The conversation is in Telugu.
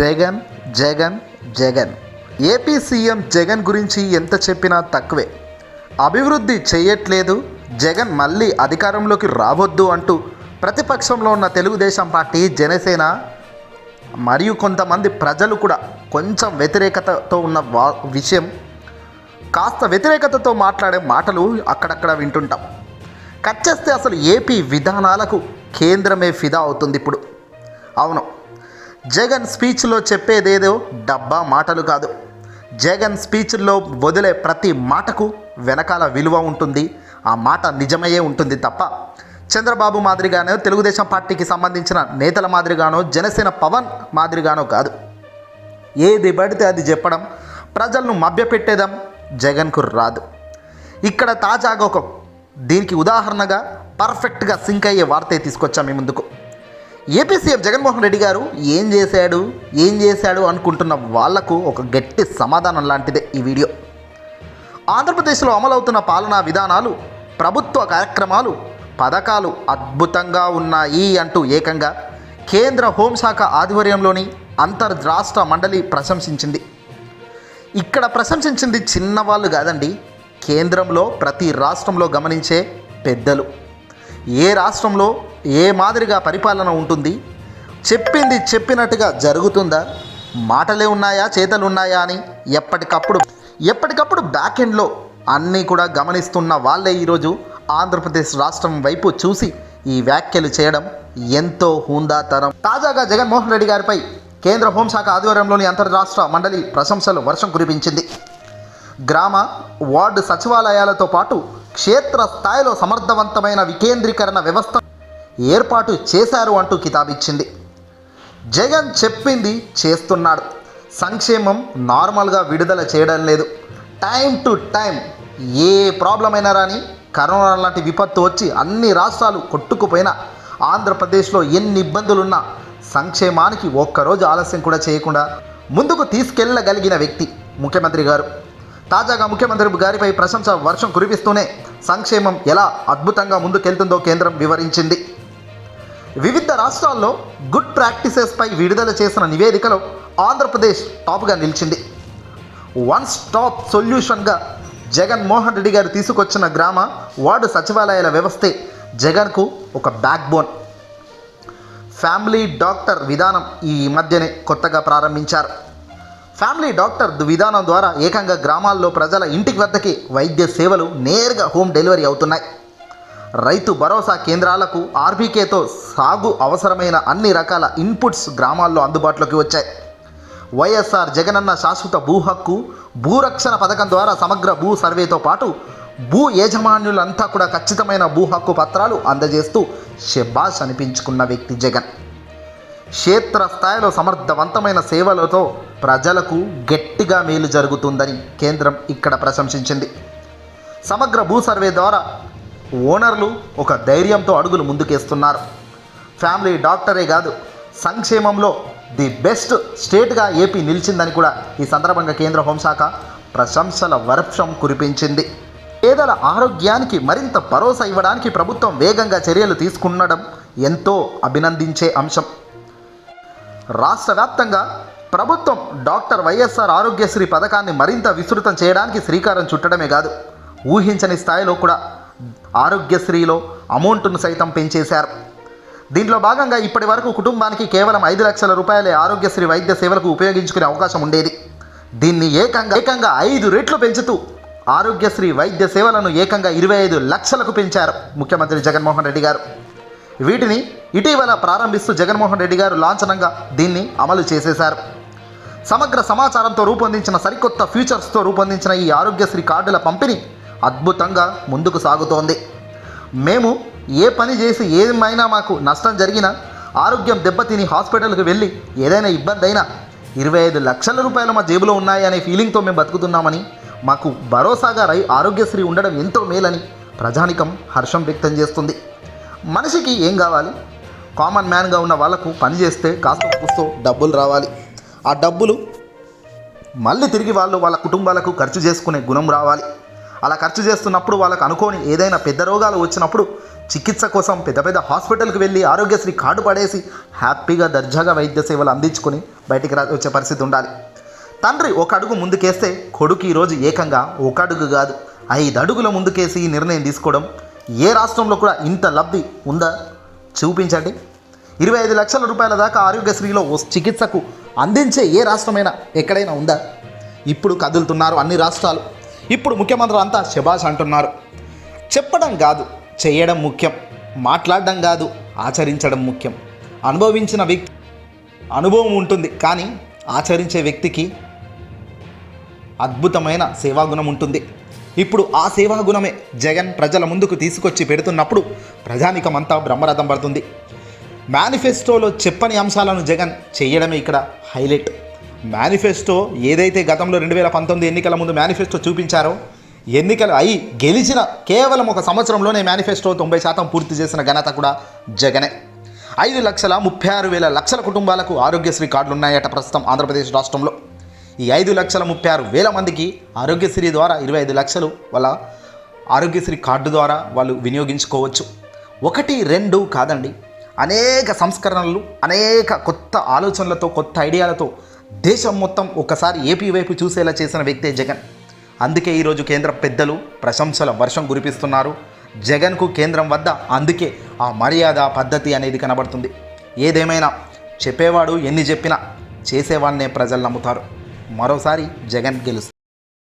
జగన్ జగన్ జగన్. ఏపీ సీఎం జగన్ గురించి ఎంత చెప్పినా తక్కువే. అభివృద్ధి చేయట్లేదు జగన్ మళ్ళీ అధికారంలోకి రావద్దు అంటూ ప్రతిపక్షంలో ఉన్న తెలుగుదేశం పార్టీ జనసేన మరియు కొంతమంది ప్రజలు కూడా కొంచెం వ్యతిరేకతతో ఉన్న వా విషయం. కాస్త వ్యతిరేకతతో మాట్లాడే మాటలు అక్కడక్కడ వింటుంటాం. కట్ చేస్తే అసలు ఏపీ విధానాలకు కేంద్రమే ఫిదా అవుతుంది ఇప్పుడు. అవును జగన్ స్పీచ్లో చెప్పేదేదో డబ్బా మాటలు కాదు. జగన్ స్పీచ్లో వదిలే ప్రతి మాటకు వెనకాల విలువ ఉంటుంది. ఆ మాట నిజమయ్యే ఉంటుంది తప్ప చంద్రబాబు మాదిరిగానో తెలుగుదేశం పార్టీకి సంబంధించిన నేతల మాదిరిగానో జనసేన పవన్ మాదిరిగానో కాదు. ఏది పడితే అది చెప్పడం ప్రజలను మభ్యపెట్టేదాం జగన్కు రాదు. ఇక్కడ తాజాగా ఒక దీనికి ఉదాహరణగా పర్ఫెక్ట్గా సింక్ అయ్యే వార్త తీసుకొచ్చాం మీ ముందుకు. ఏపీ సీఎం జగన్మోహన్ రెడ్డి గారు ఏం చేశాడు ఏం చేశాడు అనుకుంటున్న వాళ్ళకు ఒక గట్టి సమాధానం లాంటిదే ఈ వీడియో. ఆంధ్రప్రదేశ్లో అమలవుతున్న పాలనా విధానాలు ప్రభుత్వ కార్యక్రమాలు పథకాలు అద్భుతంగా ఉన్నాయి అంటూ ఏకంగా కేంద్ర హోంశాఖ ఆధ్వర్యంలోని అంతర్రాష్ట్ర మండలి ప్రశంసించింది. ఇక్కడ ప్రశంసించింది చిన్నవాళ్ళు కాదండి కేంద్రంలో ప్రతి రాష్ట్రంలో గమనించే పెద్దలు. ఏ రాష్ట్రంలో ఏ మాదిరిగా పరిపాలన ఉంటుంది? చెప్పింది చెప్పినట్టుగా జరుగుతుందా? మాటలే ఉన్నాయా? చేతలు ఉన్నాయా అని ఎప్పటికప్పుడు ఎప్పటికప్పుడు బ్యాక్ ఎండ్లో అన్నీ కూడా గమనిస్తున్న వాళ్ళే ఈరోజు ఆంధ్రప్రదేశ్ రాష్ట్రం వైపు చూసి ఈ వ్యాఖ్యలు చేయడం ఎంతో హుందాతరం. తాజాగా జగన్మోహన్ రెడ్డి గారిపై కేంద్ర హోంశాఖ ఆధ్వర్యంలోని అంతర్రాష్ట్ర మండలి ప్రశంసలు వర్షం కురిపించింది. గ్రామ వార్డు సచివాలయాలతో పాటు క్షేత్ర స్థాయిలో సమర్థవంతమైన వికేంద్రీకరణ వ్యవస్థ ఏర్పాటు చేశారు అంటూ కితాబిచ్చింది. జగన్ చెప్పింది చేస్తున్నాడు. సంక్షేమం నార్మల్గా విడుదల చేయడం లేదు. టైం టు టైం ఏ ప్రాబ్లం అయినా రాని కరోనా లాంటి విపత్తు వచ్చి అన్ని రాష్ట్రాలు కొట్టుకుపోయినా ఆంధ్రప్రదేశ్లో ఎన్ని ఇబ్బందులున్నా సంక్షేమానికి ఒక్కరోజు ఆలస్యం కూడా చేయకుండా ముందుకు తీసుకెళ్ళగలిగిన వ్యక్తి ముఖ్యమంత్రి గారు. తాజాగా ముఖ్యమంత్రి గారిపై ప్రశంస వర్షం కురిపిస్తూనే సంక్షేమం ఎలా అద్భుతంగా ముందుకెళ్తుందో కేంద్రం వివరించింది. వివిధ రాష్ట్రాల్లో గుడ్ ప్రాక్టీసెస్పై విడుదల చేసిన నివేదికలో ఆంధ్రప్రదేశ్ టాప్గా నిలిచింది. వన్ స్టాప్ సొల్యూషన్గా జగన్మోహన్ రెడ్డి గారు తీసుకొచ్చిన గ్రామ వార్డు సచివాలయాల వ్యవస్థే జగన్కు ఒక బ్యాక్ బోన్ ఫ్యామిలీ డాక్టర్ విధానం ఈ మధ్యనే కొత్తగా ప్రారంభించారు. ఫ్యామిలీ డాక్టర్ విధానం ద్వారా ఏకంగా గ్రామాల్లో ప్రజల ఇంటికి వద్దకి వైద్య సేవలు నేరుగా హోమ్ డెలివరీ అవుతున్నాయి. రైతు భరోసా కేంద్రాలకు ఆర్బీకేతో సాగు అవసరమైన అన్ని రకాల ఇన్పుట్స్ గ్రామాల్లో అందుబాటులోకి వచ్చాయి. వైఎస్ఆర్ జగనన్న శాశ్వత భూ హక్కు భూరక్షణ పథకం ద్వారా సమగ్ర భూ సర్వేతో పాటు భూ యాజమాన్యులంతా కూడా ఖచ్చితమైన భూ హక్కు పత్రాలు అందజేస్తూ షెబాష్ అనిపించుకున్న వ్యక్తి జగన్. క్షేత్ర స్థాయిలో సమర్థవంతమైన సేవలతో ప్రజలకు గట్టిగా మేలు జరుగుతుందని కేంద్రం ఇక్కడ ప్రశంసించింది. సమగ్ర భూ సర్వే ద్వారా ఓనర్లు ఒక ధైర్యంతో అడుగులు ముందుకేస్తున్నారు. ఫ్యామిలీ డాక్టరే కాదు సంక్షేమంలో ది బెస్ట్ స్టేట్గా ఏపీ నిలిచిందని కూడా ఈ సందర్భంగా కేంద్ర హోంశాఖ ప్రశంసల వర్షం కురిపించింది. పేదల ఆరోగ్యానికి మరింత భరోసా ఇవ్వడానికి ప్రభుత్వం వేగంగా చర్యలు తీసుకున్నడం ఎంతో అభినందించే అంశం. రాష్ట్ర వ్యాప్తంగా ప్రభుత్వం డాక్టర్ వైఎస్ఆర్ ఆరోగ్యశ్రీ పథకాన్ని మరింత విస్తృతం చేయడానికి శ్రీకారం చుట్టడమే కాదు ఊహించని స్థాయిలో కూడా ఆరోగ్యశ్రీలో అమౌంట్ను సైతం పెంచేశారు. దీంట్లో భాగంగా ఇప్పటి వరకు కుటుంబానికి కేవలం ఐదు లక్షల రూపాయలే ఆరోగ్యశ్రీ వైద్య సేవలకు ఉపయోగించుకునే అవకాశం ఉండేది. దీన్ని ఏకంగా ఏకంగా ఐదు రెట్లు పెంచుతూ ఆరోగ్యశ్రీ వైద్య సేవలను ఏకంగా ఇరవై ఐదు లక్షలకు పెంచారు ముఖ్యమంత్రి జగన్మోహన్ రెడ్డి గారు. వీటిని ఇటీవల ప్రారంభిస్తూ జగన్మోహన్ రెడ్డి గారు లాంఛనంగా దీన్ని అమలు చేసేశారు. సమగ్ర సమాచారంతో రూపొందించిన సరికొత్త ఫీచర్స్తో రూపొందించిన ఈ ఆరోగ్యశ్రీ కార్డుల పంపిణీ అద్భుతంగా ముందుకు సాగుతోంది. మేము ఏ పని చేసి ఏమైనా మాకు నష్టం జరిగినా ఆరోగ్యం దెబ్బతిని హాస్పిటల్కి వెళ్ళి ఏదైనా ఇబ్బంది అయినా ఇరవై ఐదు లక్షల రూపాయలు మా జేబులో ఉన్నాయి అనే ఫీలింగ్తో మేము బతుకుతున్నామని మాకు భరోసాగా రై ఆరోగ్యశ్రీ ఉండడం ఎంతో మేలని ప్రజానికం హర్షం వ్యక్తం చేస్తుంది. మనిషికి ఏం కావాలి? కామన్ మ్యాన్గా ఉన్న వాళ్ళకు పని చేస్తే కాస్త కూస్తో డబ్బులు రావాలి. ఆ డబ్బులు మళ్ళీ తిరిగి వాళ్ళు వాళ్ళ కుటుంబాలకు ఖర్చు చేసుకునే గుణం రావాలి. అలా ఖర్చు చేస్తున్నప్పుడు వాళ్ళకు అనుకోని ఏదైనా పెద్ద రోగాలు వచ్చినప్పుడు చికిత్స కోసం పెద్ద పెద్ద హాస్పిటల్కి వెళ్ళి ఆరోగ్యశ్రీ కార్డు పడేసి హ్యాపీగా దర్జాగా వైద్య సేవలు అందించుకొని బయటికి రా వచ్చే పరిస్థితి ఉండాలి. తండ్రి ఒక అడుగు ముందుకేస్తే కొడుకు ఈరోజు ఏకంగా ఒక అడుగు కాదు. ఐదు అడుగుల ముందుకేసి ఈ నిర్ణయం తీసుకోవడం ఏ రాష్ట్రంలో కూడా ఇంత లబ్ధి ఉందా? చూపించండి. ఇరవై ఐదు లక్షల రూపాయల దాకా ఆరోగ్యశ్రీలో ఓ చికిత్సకు అందించే ఏ రాష్ట్రమైనా ఎక్కడైనా ఉందా? ఇప్పుడు కదులుతున్నారు అన్ని రాష్ట్రాలు. ఇప్పుడు ముఖ్యమంత్రులు అంతా శభాష్ అంటున్నారు. చెప్పడం కాదు చేయడం ముఖ్యం. మాట్లాడడం కాదు ఆచరించడం ముఖ్యం. అనుభవించిన వ్యక్తి అనుభవం ఉంటుంది కానీ ఆచరించే వ్యక్తికి అద్భుతమైన సేవాగుణం ఉంటుంది. ఇప్పుడు ఆ సేవాగుణమే జగన్ ప్రజల ముందుకు తీసుకొచ్చి పెడుతున్నప్పుడు ప్రజానికమంతా బ్రహ్మరథం పడుతుంది. మేనిఫెస్టోలో చెప్పని అంశాలను జగన్ చేయడమే ఇక్కడ హైలైట్. మేనిఫెస్టో ఏదైతే గతంలో రెండు వేల పంతొమ్మిది ఎన్నికల ముందు మేనిఫెస్టో చూపించారో ఎన్నికలు అయి గెలిచిన కేవలం ఒక సంవత్సరంలోనే మేనిఫెస్టో తొంభై శాతం పూర్తి చేసిన ఘనత కూడా జగనే. ఐదు లక్షల ముప్పై ఆరు వేల లక్షల కుటుంబాలకు ఆరోగ్యశ్రీ కార్డులు ఉన్నాయట ప్రస్తుతం ఆంధ్రప్రదేశ్ రాష్ట్రంలో. ఈ ఐదు లక్షల ముప్పై ఆరు వేల మందికి ఆరోగ్యశ్రీ ద్వారా ఇరవై ఐదు లక్షలు వాళ్ళ ఆరోగ్యశ్రీ కార్డు ద్వారా వాళ్ళు వినియోగించుకోవచ్చు. ఒకటి రెండు కాదండి అనేక సంస్కరణలు అనేక కొత్త ఆలోచనలతో కొత్త ఐడియాలతో దేశం మొత్తం ఒకసారి ఏపీ వైపు చూసేలా చేసిన వ్యక్తే జగన్. అందుకే ఈరోజు కేంద్ర పెద్దలు ప్రశంసల వర్షం కురిపిస్తున్నారు. జగన్కు కేంద్రం వద్ద అందుకే ఆ మర్యాద పద్ధతి అనేది కనబడుతుంది. ఏదేమైనా చెప్పేవాడు ఎన్ని చెప్పినా చేసేవాడినే ప్రజలు నమ్ముతారు. మరోసారి జగన్ గెలుస్తారు